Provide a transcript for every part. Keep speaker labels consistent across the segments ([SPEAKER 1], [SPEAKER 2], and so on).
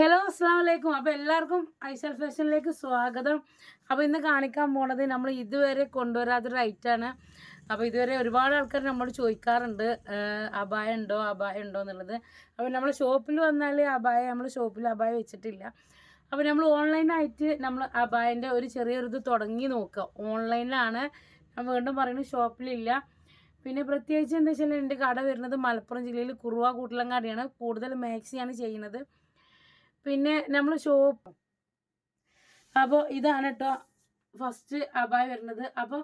[SPEAKER 1] Hello അസ്സാം വലൈക്കും അപ്പോൾ എല്ലാവർക്കും ഐസൽ ഫാഷനിലേക്ക് സ്വാഗതം. അപ്പോൾ ഇന്ന് കാണിക്കാൻ പോണത് നമ്മൾ ഇതുവരെ കൊണ്ടുവരാത്തൊരു ഐറ്റാണ് അപ്പോൾ ഇതുവരെ ഒരുപാട് ആൾക്കാർ നമ്മൾ ചോദിക്കാറുണ്ട് അബായ ഉണ്ടോ അബായ ഉണ്ടോ എന്നുള്ളത്. അപ്പോൾ നമ്മൾ ഷോപ്പിൽ വന്നാൽ അബായ നമ്മൾ ഷോപ്പിൽ അബായ വെച്ചിട്ടില്ല. അപ്പോൾ നമ്മൾ ഓൺലൈനായിട്ട് നമ്മൾ അബായന്റെ ഒരു ചെറിയൊരു ഇത് തുടങ്ങി നോക്കുക. ഓൺലൈനിലാണ് ഞാൻ വീണ്ടും പറയുന്നത് ഷോപ്പിലില്ല പിന്നെ പ്രത്യേകിച്ച് എന്താ വെച്ചാൽ എന്റെ കട വരുന്നത് മലപ്പുറം ജില്ലയിൽ കുറുവ കൂട്ടിലങ്ങാടിയാണ്. കൂടുതൽ മാക്സിയാണ് ചെയ്യുന്നത്. പിന്നെ നമ്മൾ ഷോപ്പ് അപ്പോൾ ഇതാണ് കേട്ടോ ഫസ്റ്റ് അബായ വരുന്നത്. അപ്പോൾ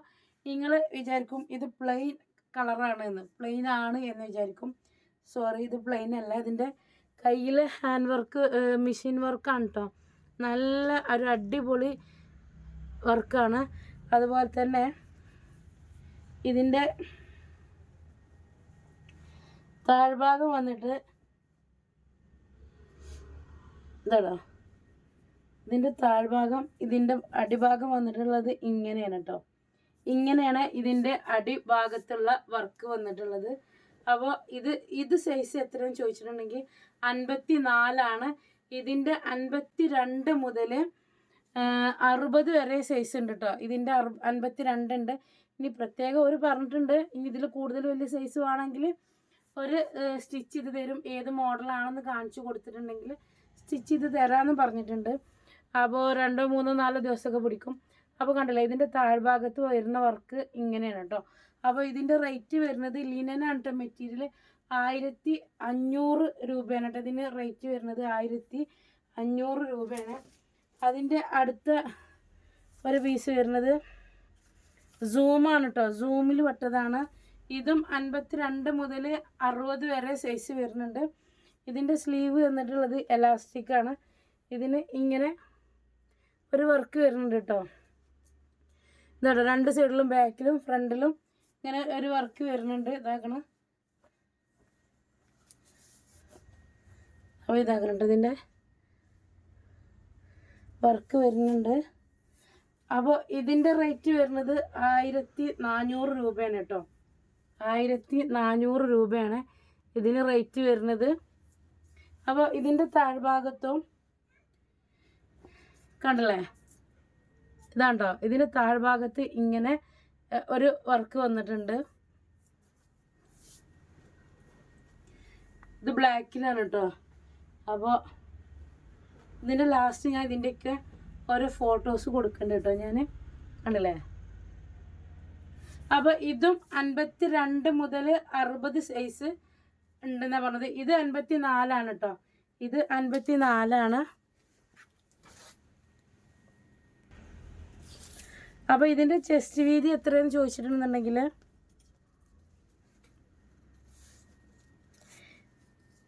[SPEAKER 1] നിങ്ങൾ വിചാരിക്കും ഇത് പ്ലെയിൻ കളറാണ് എന്ന് പ്ലെയിൻ ആണ് എന്ന് വിചാരിക്കും. സോറി ഇത് പ്ലെയിൻ അല്ല. ഇതിന്റെ കയ്യിൽ ഹാൻഡ് വർക്ക് മെഷീൻ വർക്കാണ് കേട്ടോ നല്ല ഒരു അടിപൊളി വർക്കാണ് അതുപോലെ തന്നെ ഇതിന്റെ താഴ്ഭാഗം വന്നിട്ട് ഇതാടാ. ഇതിന്റെ താഴ്ഭാഗം ഇതിന്റെ അടിഭാഗം വന്നിട്ടുള്ളത് ഇങ്ങനെയാണ് കേട്ടോ ഇങ്ങനെയാണ് ഇതിന്റെ അടിഭാഗത്തുള്ള വർക്ക് വന്നിട്ടുള്ളത്. അപ്പോൾ ഇത് ഇത് സൈസ് എത്രയെന്ന് ചോദിച്ചിട്ടുണ്ടെങ്കിൽ അൻപത്തി നാലാണ് ഇതിന്റെ അൻപത്തി രണ്ട് മുതൽ അറുപത് വരെ സൈസ് ഉണ്ട് കേട്ടോ ഇതിന്റെ അറു അൻപത്തി രണ്ടുണ്ട് ഇനി പ്രത്യേകം ഒരു പറഞ്ഞിട്ടുണ്ട്. ഇനി ഇതിൽ കൂടുതൽ വലിയ സൈസ് വേണമെങ്കിൽ ഒരു സ്റ്റിച്ച് ചെയ്ത് തരും. ഏത് മോഡലാണെന്ന് കാണിച്ചു കൊടുത്തിട്ടുണ്ടെങ്കിൽ സ്റ്റിച്ച് ചെയ്ത് തരാമെന്ന് പറഞ്ഞിട്ടുണ്ട്. അപ്പോൾ രണ്ടോ മൂന്നോ നാലോ ദിവസമൊക്കെ പിടിക്കും. അപ്പോൾ കണ്ടില്ലേ ഇതിന്റെ താഴ്ഭാഗത്ത് വരുന്ന വർക്ക് ഇങ്ങനെയാണ് കേട്ടോ. അപ്പോൾ ഇതിന്റെ റേറ്റ് വരുന്നത് ലിനനാണ് കേട്ടോ മെറ്റീരിയൽ ആയിരത്തി അഞ്ഞൂറ് രൂപയാണ് കേട്ടോ ഇതിന് റേറ്റ് വരുന്നത്. ആയിരത്തി അഞ്ഞൂറ് രൂപയാണ്. അതിന്റെ അടുത്ത ഒരു പീസ് വരുന്നത് സൂമാണ് കേട്ടോ. സൂമിൽ പെട്ടതാണ്. ഇതും അൻപത്തി രണ്ട് മുതൽ അറുപത് വരെ സൈസ് വരുന്നുണ്ട്. ഇതിന്റെ സ്ലീവ് വന്നിട്ടുള്ളത് എലാസ്റ്റിക് ആണ്. ഇതിന് ഇങ്ങനെ ഒരു വർക്ക് വരുന്നുണ്ട് കേട്ടോ. ഇതാട്ടോ രണ്ട് സൈഡിലും ബാക്കിലും ഫ്രണ്ടിലും ഇങ്ങനെ ഒരു വർക്ക് വരുന്നുണ്ട്. ഇതാക്കണം. അപ്പോൾ ഇതാക്കുന്നുണ്ട് ഇതിന്റെ വർക്ക് വരുന്നുണ്ട്. അപ്പോൾ ഇതിന്റെ റേറ്റ് വരുന്നത് ആയിരത്തി നാനൂറ് രൂപയാണ് കേട്ടോ. ആയിരത്തി നാനൂറ് രൂപയാണ് ഇതിന് റേറ്റ് വരുന്നത്. അപ്പോൾ ഇതിന്റെ താഴ്ഭാഗത്തും കണ്ടല്ലേ? ഇതാണ്ടോ? ഇതിന്റെ താഴ്ഭാഗത്ത് ഇങ്ങനെ ഒരു വർക്ക് വന്നിട്ടുണ്ട്. ഇത് ബ്ലാക്കിനാണ് കേട്ടോ അപ്പോൾ ഇതിന്റെ ലാസ്റ്റ് ഞാൻ ഇതിന്റെയൊക്കെ ഓരോ ഫോട്ടോസ് കൊടുക്കണ്ട കേട്ടോ ഞാൻ കണ്ടല്ലേ? അപ്പോൾ ഇതും അൻപത്തി രണ്ട് മുതൽ അറുപത് സൈസ് ഉണ്ടെന്നാ പറഞ്ഞത്. ഇത് അൻപത്തി നാലാണ് കേട്ടോ ഇത് അൻപത്തി നാലാണ് അപ്പോൾ ഇതിന്റെ ചെസ്റ്റ് വീതി എത്രയെന്ന് ചോദിച്ചിട്ടുണ്ടെന്നുണ്ടെങ്കിൽ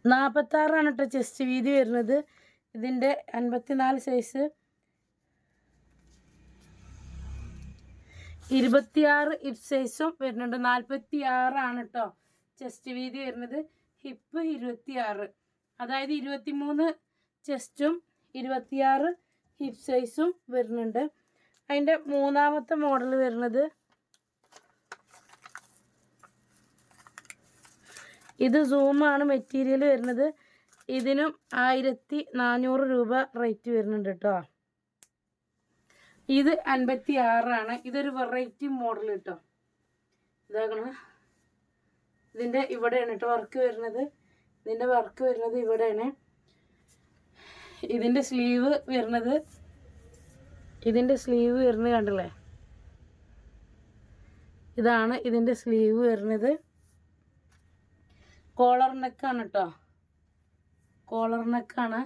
[SPEAKER 1] നാൽപ്പത്താറാണ് കേട്ടോ ചെസ്റ്റ് വീതി വരുന്നത്. ഇതിന്റെ അൻപത്തിനാല് സൈസ് ഇരുപത്തിയാറ് ഹിപ്പ് സൈസും വരുന്നുണ്ട്. നാൽപ്പത്തി ആറാണ് കേട്ടോ ചെസ്റ്റ് വീതി വരുന്നത്. ഹിപ്പ് ഇരുപത്തിയാറ്. അതായത് ഇരുപത്തിമൂന്ന് ചെസ്റ്റും ഇരുപത്തിയാറ് ഹിപ്പ് സൈസും വരുന്നുണ്ട്. അതിന്റെ മൂന്നാമത്തെ മോഡൽ വരുന്നത് ഇത് സൂമാണ് മെറ്റീരിയൽ വരുന്നത്. ഇതിനും ആയിരത്തി നാനൂറ് രൂപ റേറ്റ് വരുന്നുണ്ട് കേട്ടോ ഇത് അൻപത്തി ആറാണ് ഇതൊരു വെറൈറ്റി മോഡൽ കേട്ടോ ഇതാകണം ഇതിന്റെ ഇവിടെയാണ് കേട്ടോ വർക്ക് വരുന്നത്. ഇതിന്റെ വർക്ക് വരുന്നത് ഇവിടെയാണ്. ഇതിന്റെ സ്ലീവ് വരുന്നത്. ഇതിന്റെ സ്ലീവ് വരുന്നത് കണ്ടില്ലേ? ഇതാണ് ഇതിന്റെ സ്ലീവ് വരുന്നത്. കോളർ നെക്കാണ് കേട്ടോ കോളർ നെക്കാണ്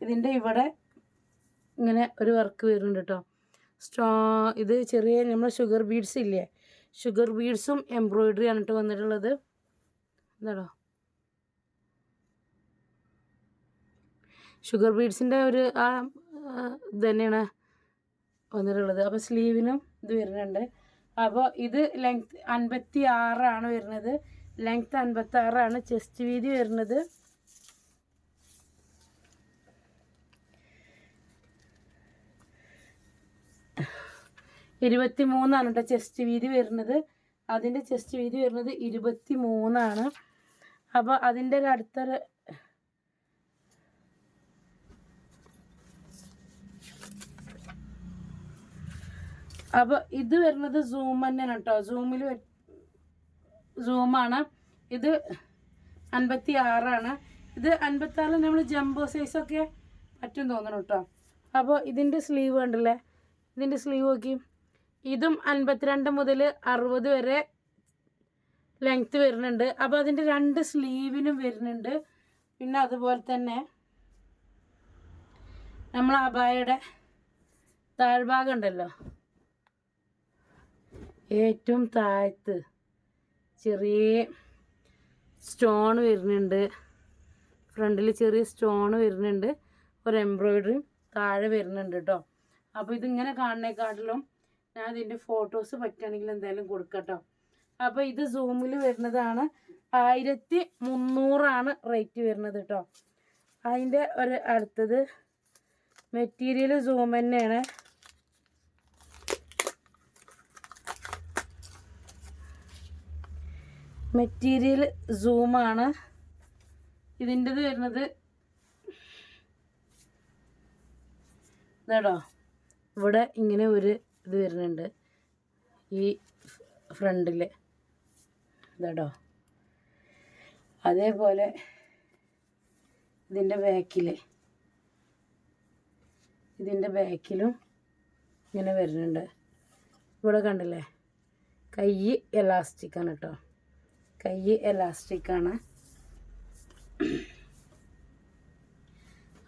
[SPEAKER 1] ഇതിന്റെ ഇവിടെ ഇങ്ങനെ ഒരു വർക്ക് വരുന്നുണ്ട് കേട്ടോ സ്ട്രോ ഇത് ചെറിയ നമ്മൾ ഷുഗർ ബീഡ്സ് ഇല്ലേ? ഷുഗർ ബീഡ്സും എംബ്രോയിഡറി ആണ് കേട്ടോ വന്നിട്ടുള്ളത്. എന്താണോ ഷുഗർ ബീഡ്സിന്റെ ഒരു ആ ഇത് തന്നെയാണ് വന്നിട്ടുള്ളത്. അപ്പോൾ സ്ലീവിനും ഇത് വരുന്നുണ്ട്. അപ്പോൾ ഇത് ലെങ്ത് അൻപത്തി ആറാണ് വരുന്നത്. ലെങ്ത് അൻപത്തി ആറാണ് ചെസ്റ്റ് വീതി വരുന്നത്. ഇരുപത്തി മൂന്നാണ് കേട്ടോ ചെസ്റ്റ് വീതി വരുന്നത്. അതിന്റെ ചെസ്റ്റ് വീതി വരുന്നത് ഇരുപത്തി മൂന്നാണ് അപ്പോൾ അതിന്റെ ഒരു അടുത്തൊരു അപ്പോൾ ഇത് വരുന്നത് സൂം തന്നെയാണ് കേട്ടോ. സൂമിൽ സൂമാണ് ഇത് അൻപത്തി ആറാണ് ഇത് അൻപത്തി ആറിൽ നമ്മൾ ജംബോ സൈസൊക്കെ പറ്റും തോന്നണം കേട്ടോ. അപ്പോൾ ഇതിന്റെ സ്ലീവ് ഉണ്ടല്ലേ ഇതിന്റെ സ്ലീവ് നോക്കി. ഇതും അൻപത്തിരണ്ട് മുതൽ അറുപത് വരെ ലെങ്ത്ത് വരുന്നുണ്ട്. അപ്പോൾ അതിന്റെ രണ്ട് സ്ലീവിനും വരുന്നുണ്ട്. പിന്നെ അതുപോലെ തന്നെ നമ്മൾ അബായയുടെ താഴ്ഭാഗം ഉണ്ടല്ലോ. ഏറ്റവും താഴത്ത് ചെറിയ സ്റ്റോൺ വരുന്നുണ്ട്. ഫ്രണ്ടിൽ ചെറിയ സ്റ്റോൺ വരുന്നുണ്ട്. ഒരു എംബ്രോയിഡറിയും താഴെ വരുന്നുണ്ട് കേട്ടോ അപ്പോൾ ഇതിങ്ങനെ കാണുന്നേക്കാട്ടിലും ഞാൻ ഇതിന്റെ ഫോട്ടോസ് പറ്റുകയാണെങ്കിൽ എന്തായാലും കൊടുക്കട്ടോ. അപ്പോൾ ഇത് സൂമിൽ വരുന്നതാണ് ആയിരത്തി മുന്നൂറാണ് റേറ്റ് വരുന്നത് കേട്ടോ അതിന്റെ ഒരു അടുത്തത് മെറ്റീരിയൽ സൂം തന്നെയാണ്. മെറ്റീരിയൽ സൂമാണ് ഇതിന്റെത് വരുന്നത് ഇതാടോ ഇവിടെ ഇങ്ങനെ ഒരു ഇത് വരുന്നുണ്ട്. ഈ ഫ്രണ്ടിൽ ഇതാടോ അതേപോലെ ഇതിന്റെ ബാക്കിൽ ഇതിന്റെ ബാക്കിലും ഇങ്ങനെ വരുന്നുണ്ട്. ഇവിടെ കണ്ടില്ലേ? കൈ എലാസ്റ്റിക്കാണ് കേട്ടോ. കൈ എലാസ്റ്റിക്കാണ്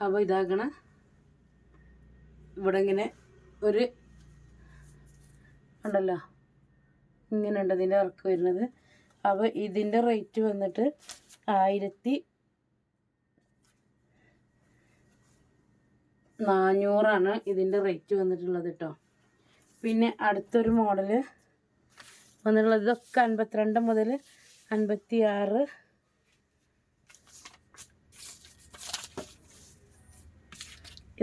[SPEAKER 1] അപ്പോൾ ഇതാക്കണ. ഇവിടെ ഇങ്ങനെ ഒരു ഉണ്ടല്ലോ. ഇങ്ങനെ ഉണ്ട് ഇതിന്റെ വർക്ക് വരുന്നത്. അപ്പോൾ ഇതിന്റെ റേറ്റ് വന്നിട്ട് ആയിരത്തി നാനൂറാണ് ഇതിന്റെ റേറ്റ് വന്നിട്ടുള്ളത് കേട്ടോ. പിന്നെ അടുത്തൊരു മോഡൽ വന്നിട്ടുള്ളത് ഇതൊക്കെ അൻപത്തിരണ്ട് മുതൽ അൻപത്തി ആറ്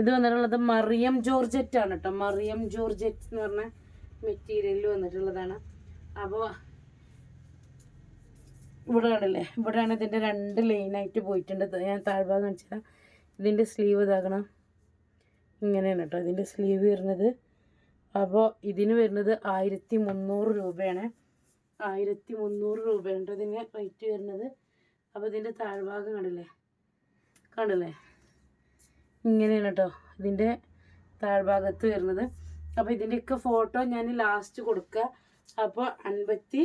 [SPEAKER 1] ഇത് വന്നിട്ടുള്ളത് മറിയം ജോർജറ്റ് ആണ് കേട്ടോ. മറിയം ജോർജറ്റ് എന്ന് പറഞ്ഞ മെറ്റീരിയലിൽ വന്നിട്ടുള്ളതാണ്. അപ്പോൾ ഇവിടെ കണ്ടില്ലേ? ഇവിടെയാണ് ഇതിന്റെ രണ്ട് ലൈനായിട്ട് പോയിട്ടുണ്ട്. ഞാൻ താഴ്ഭാഗം കാണിച്ചാൽ ഇതിന്റെ സ്ലീവ് ഇതാക്കണം. ഇങ്ങനെയാണ് കേട്ടോ ഇതിന്റെ സ്ലീവ് വരുന്നത്. അപ്പോൾ ഇതിന് വരുന്നത് ആയിരത്തി മുന്നൂറ് രൂപയാണ്. ആയിരത്തി മുന്നൂറ് രൂപയുണ്ട് ഇതിന് റേറ്റ് വരുന്നത്. അപ്പോൾ ഇതിന്റെ താഴ്ഭാഗം കണ്ടില്ലേ? കണ്ടില്ലേ? ഇങ്ങനെയാണ് കേട്ടോ ഇതിന്റെ താഴ്ഭാഗത്ത് വരുന്നത്. അപ്പോൾ ഇതിന്റെയൊക്കെ ഫോട്ടോ ഞാൻ ലാസ്റ്റ് കൊടുക്കുക അപ്പോൾ അൻപത്തി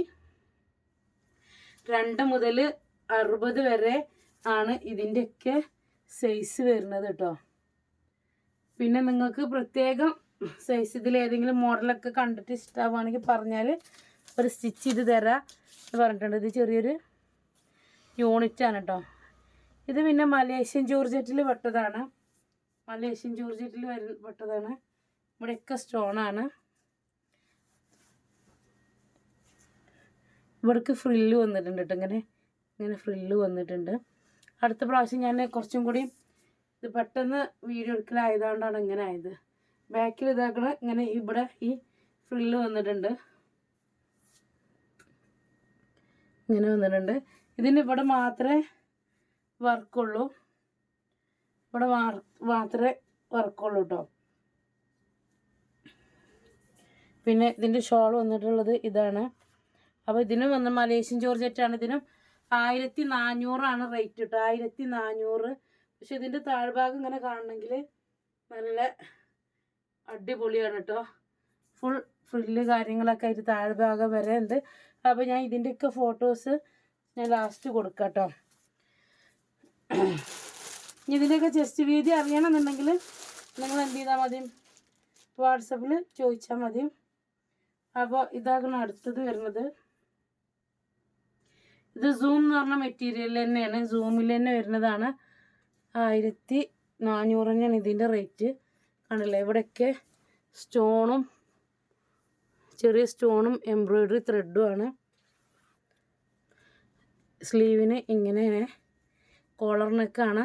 [SPEAKER 1] രണ്ട് മുതൽ അറുപത് വരെ ആണ് ഇതിന്റെയൊക്കെ സൈസ് വരുന്നത് കേട്ടോ പിന്നെ നിങ്ങൾക്ക് പ്രത്യേകം സൈസ് ഇതിൽ ഏതെങ്കിലും മോഡലൊക്കെ കണ്ടിട്ട് ഇഷ്ടമാവുകയാണെങ്കിൽ പറഞ്ഞാൽ ഒരു സ്റ്റിച്ച് ചെയ്ത് തരാം എന്ന് പറഞ്ഞിട്ടുണ്ട്. ഇത് ചെറിയൊരു യൂണിറ്റാണ് കേട്ടോ ഇത് പിന്നെ മലേഷ്യൻ ജോർജറ്റിൽ പെട്ടതാണ്. മലേഷ്യൻ ജോർജറ്റിൽ വര പെട്ടതാണ്. ഇവിടെയൊക്കെ സ്റ്റോണാണ്. ഇവിടേക്ക് ഫ്രില്ല് വന്നിട്ടുണ്ട് കേട്ടോ. ഇങ്ങനെ ഇങ്ങനെ ഫ്രില്ല് വന്നിട്ടുണ്ട്. അടുത്ത പ്രാവശ്യം ഞാൻ കുറച്ചും കൂടി ഇത് പെട്ടെന്ന് വീഡിയോ എടുക്കലായതുകൊണ്ടാണ് ഇങ്ങനെ ആയത്. ബാക്കിൽ ഇതാക്കണ ഇങ്ങനെ ഇവിടെ ഈ ഫ്രില്ല് വന്നിട്ടുണ്ട്. ഇങ്ങനെ വന്നിട്ടുണ്ട്. ഇതിന് ഇവിടെ മാത്രമേ വർക്കുള്ളൂ. ഇവിടെ മാത്രമേ വർക്കുള്ളൂ കേട്ടോ. പിന്നെ ഇതിന്റെ ഷോൾ വന്നിട്ടുള്ളത് ഇതാണ്. അപ്പോൾ ഇതിനും വന്ന് മലേഷ്യൻ ജോർജറ്റാണ്. ഇതിനും ആയിരത്തി നാനൂറാണ് റേറ്റ് കേട്ടോ ആയിരത്തി നാനൂറ് പക്ഷെ ഇതിന്റെ താഴ്ഭാഗം ഇങ്ങനെ കാണണമെങ്കിൽ നല്ല അടിപൊളിയാണ് കേട്ടോ ഫുൾ ഫ്രില്ല് കാര്യങ്ങളൊക്കെ ആയിട്ട് താഴ്ഭാഗം വരെ ഉണ്ട്. അപ്പോൾ ഞാൻ ഇതിന്റെയൊക്കെ ഫോട്ടോസ് ഞാൻ ലാസ്റ്റ് കൊടുക്കാം കേട്ടോ ഇതിന്റെയൊക്കെ ചെസ്റ്റ് വീതി അറിയണമെന്നുണ്ടെങ്കിൽ നിങ്ങൾ എന്ത് ചെയ്താൽ മതി? വാട്സപ്പിൽ ചോദിച്ചാൽ മതി. അപ്പോൾ ഇതാകണം അടുത്തത് വരുന്നത്. ഇത് സൂം എന്ന് പറഞ്ഞ മെറ്റീരിയൽ തന്നെയാണ് സൂമിൽ തന്നെ വരുന്നതാണ്. ആയിരത്തി നാനൂറ് തന്നെയാണ് ഇതിന്റെ റേറ്റ് കണ്ടില്ലേ? ഇവിടെയൊക്കെ സ്റ്റോണും ചെറിയ സ്റ്റോണും എംബ്രോയ്ഡറി ത്രെഡും ആണ്. സ്ലീവിന് ഇങ്ങനെ കോളർ നെക്കാണ്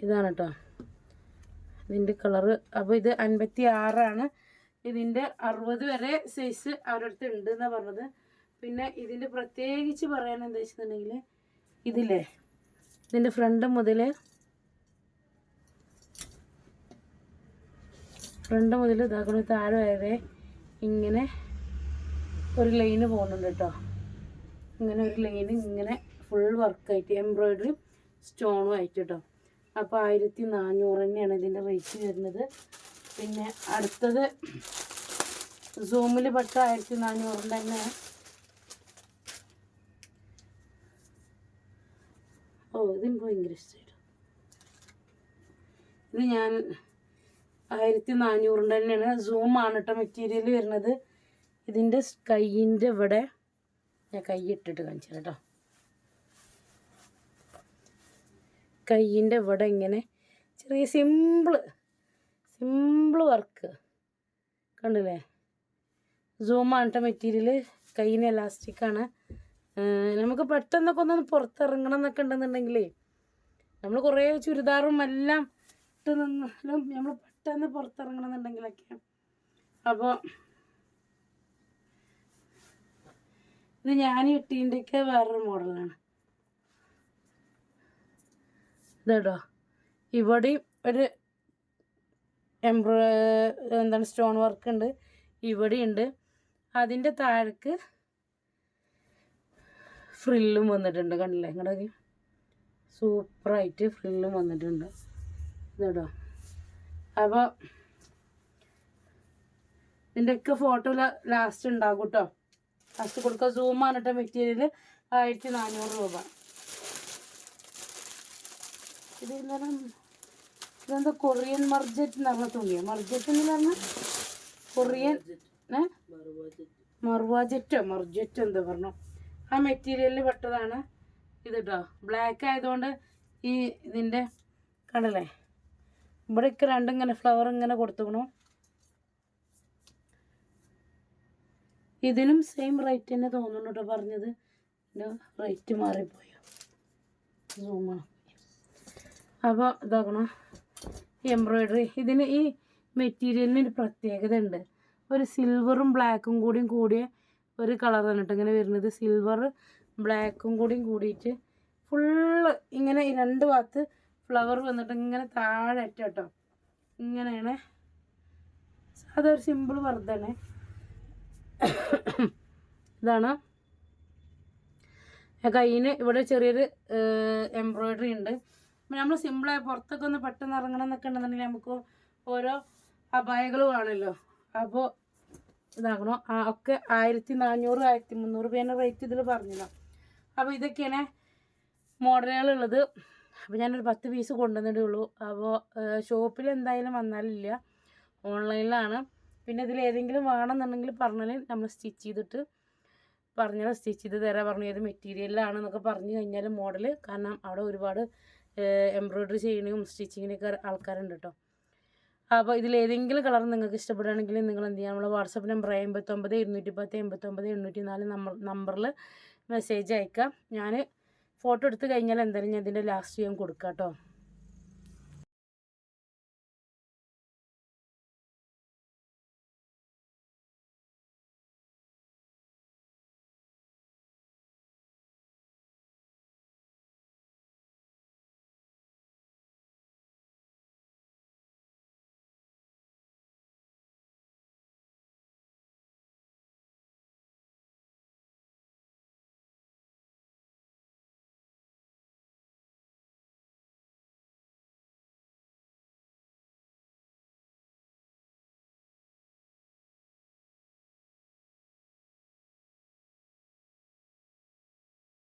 [SPEAKER 1] ഇതാണ് കേട്ടോ ഇതിന്റെ കളറ് അപ്പോൾ ഇത് അൻപത്തി ആറാണ് ഇതിന്റെ അറുപത് വരെ സൈസ് അവരുടെ അടുത്ത് ഉണ്ട് എന്നാണ് പറഞ്ഞത്. പിന്നെ ഇതിന്റെ പ്രത്യേകിച്ച് പറയാൻ എന്താ വെച്ചിട്ടുണ്ടെങ്കിൽ ഇതില്ലേ ഇതിന്റെ ഫ്രണ്ട് മുതൽ ഫ്രണ്ട് മുതൽ ഇതാക്കണ താഴെ വരെ ഇങ്ങനെ ഒരു ലൈന് പോകുന്നുണ്ട് കേട്ടോ. ഇങ്ങനെ ഒരു ലൈന് ഇങ്ങനെ ഫുൾ വർക്കായിട്ട് എംബ്രോയിഡറി സ്റ്റോണും ആയിട്ട് കേട്ടോ. അപ്പോൾ ആയിരത്തി നാനൂറ് തന്നെയാണ് ഇതിന്റെ റേറ്റ് വരുന്നത്. പിന്നെ അടുത്തത് സൂമിൽ പെട്ട ആയിരത്തി നാനൂറിന്റെ തന്നെ. ഓ ഇതെനിക്ക് ഭയങ്കര ഇഷ്ടമായിട്ട് ഇത് ഞാൻ ആയിരത്തി നാനൂറിന്റെ തന്നെയാണ്. സൂമാണ് കേട്ടോ മെറ്റീരിയൽ വരുന്നത്. ഇതിന്റെ കൈയിന്റെ ഇവിടെ ഞാൻ കൈ ഇട്ടിട്ട് കാണിച്ചു കേട്ടോ. കൈയിന്റെ ഇവിടെ ഇങ്ങനെ ചെറിയ സിമ്പിൾ സിമ്പിൾ വർക്ക്. കണ്ടില്ലേ? സൂമാണ് കേട്ടോ മെറ്റീരിയൽ കയ്യിന് എലാസ്റ്റിക്കാണ് നമുക്ക് പെട്ടെന്നൊക്കെ ഒന്ന് പുറത്തിറങ്ങണം എന്നൊക്കെ ഉണ്ടെന്നുണ്ടെങ്കിലേ നമ്മൾ കുറേ ചുരിദാറും എല്ലാം ഇട്ട് നിന്നാലും നമ്മൾ പെട്ടെന്ന് പുറത്തിറങ്ങണം എന്നുണ്ടെങ്കിലൊക്കെ. അപ്പോൾ ഇത് ഞാൻ ഇട്ടീന്റെയൊക്കെ വേറൊരു മോഡലാണ്. ഇതേട്ടോ. ഇവിടെയും ഒരു എംബ്രോ എന്താണ് സ്റ്റോൺ വർക്ക് ഉണ്ട് ഇവിടെയുണ്ട്. അതിന്റെ താഴേക്ക് ഫ്രില്ലും വന്നിട്ടുണ്ട് കണ്ടില്ലേ? ഇങ്ങോട്ടേക്ക്. സൂപ്പറായിട്ട് ഫ്രില്ലും വന്നിട്ടുണ്ട്. ഇതോ അപ്പോൾ ഇതിന്റെയൊക്കെ ഫോട്ടോ ലാസ്റ്റ് ഉണ്ടാകും കേട്ടോ. ലാസ്റ്റ് കൊടുക്കുക സൂം ആണിട്ട മെറ്റീരിയൽ ആയിരത്തി നാനൂറ് രൂപ. ഇത് എന്താണ് ഇതെന്താ കൊറിയൻ മർജറ്റ് എന്ന് പറഞ്ഞ തുണിയാ? മർജറ്റ് എന്ന് പറഞ്ഞാൽ കൊറിയൻ മർവാജറ്റോ? മർജറ്റ് എന്താ പറഞ്ഞു? ആ മെറ്റീരിയലിൽ പെട്ടതാണ് ഇത് കേട്ടോ ബ്ലാക്ക് ആയതുകൊണ്ട് ഈ ഇതിന്റെ കണ്ടല്ലേ ഇവിടെയൊക്കെ രണ്ടും ഇങ്ങനെ ഫ്ലവർ ഇങ്ങനെ കൊടുത്തുക്കണു. ഇതിനും സെയിം റേറ്റ് തന്നെ തോന്നുന്നു കേട്ടോ പറഞ്ഞത്. റേറ്റ് മാറിപ്പോയോ. സൂമാണ് അപ്പോൾ ഇതാക്കണം? എംബ്രോയിഡറി ഇതിന് ഈ മെറ്റീരിയലിന് ഒരു പ്രത്യേകത ഉണ്ട് ഒരു സിൽവറും ബ്ലാക്കും കൂടിയും കൂടിയ ഒരു കളറാണ് കേട്ടോ ഇങ്ങനെ വരുന്നത്. സിൽവർ ബ്ലാക്കും കൂടിയും കൂടിയിട്ട് ഫുള്ള് ഇങ്ങനെ രണ്ട് ഭാഗത്ത് ഫ്ലവർ വന്നിട്ട് ഇങ്ങനെ താഴെ അറ്റ കേട്ടോ. ഇങ്ങനെയാണ്. അതൊരു സിമ്പിൾ വർദ്ധനെ ഇതാണ്. കയ്യിന് ഇവിടെ ചെറിയൊരു എംബ്രോയിഡറി ഉണ്ട്. നമ്മൾ സിമ്പിളായി പുറത്തൊക്കെ ഒന്ന് പെട്ടെന്ന് ഇറങ്ങണം എന്നൊക്കെ ഉണ്ടെന്നുണ്ടെങ്കിൽ നമുക്ക് ഓരോ അപായങ്ങളും ആണല്ലോ അപ്പോൾ ഇതാകണോ. ആ ഒക്കെ ആയിരത്തി നാനൂറ് ആയിരത്തി മുന്നൂറ് പേന റേറ്റ് ഇതിൽ പറഞ്ഞല്ലോ അപ്പോൾ ഇതൊക്കെയാണ് മോഡലുകളുള്ളത് അപ്പോൾ ഞാനൊരു പത്ത് പീസ് കൊണ്ടുവന്നിട്ടേ ഉള്ളൂ. അപ്പോൾ ഷോപ്പിൽ എന്തായാലും വന്നാലില്ല ഓൺലൈനിലാണ് പിന്നെ ഇതിൽ ഏതെങ്കിലും വേണമെന്നുണ്ടെങ്കിൽ പറഞ്ഞാൽ നമ്മൾ സ്റ്റിച്ച് ചെയ്തിട്ട് പറഞ്ഞാൽ സ്റ്റിച്ച് ചെയ്ത് തരാൻ പറഞ്ഞു ഏത് മെറ്റീരിയലിലാണെന്നൊക്കെ പറഞ്ഞു കഴിഞ്ഞാൽ മോഡൽ കാരണം അവിടെ ഒരുപാട് എംബ്രോയ്ഡറി ചെയ്യണയും സ്റ്റിച്ചിങ്ങിനൊക്കെ ആൾക്കാരുണ്ട് കേട്ടോ അപ്പോൾ ഇതിൽ ഏതെങ്കിലും കളർ നിങ്ങൾക്ക് ഇഷ്ടപ്പെടുകയാണെങ്കിൽ നിങ്ങൾ എന്ത് ചെയ്യാം? നമ്മളെ വാട്സപ്പ് നമ്പർ എൺപത്തൊമ്പത് ഇരുന്നൂറ്റി പത്ത് എൺപത്തൊമ്പത് എണ്ണൂറ്റി നാല് നമ്പർ നമ്പറിൽ മെസ്സേജ് അയക്കാം. ഞാൻ ഫോട്ടോ എടുത്ത് കഴിഞ്ഞാൽ എന്തായാലും ഞാൻ ഇതിന്റെ ലാസ്റ്റ് ഞാൻ കൊടുക്കാം കേട്ടോ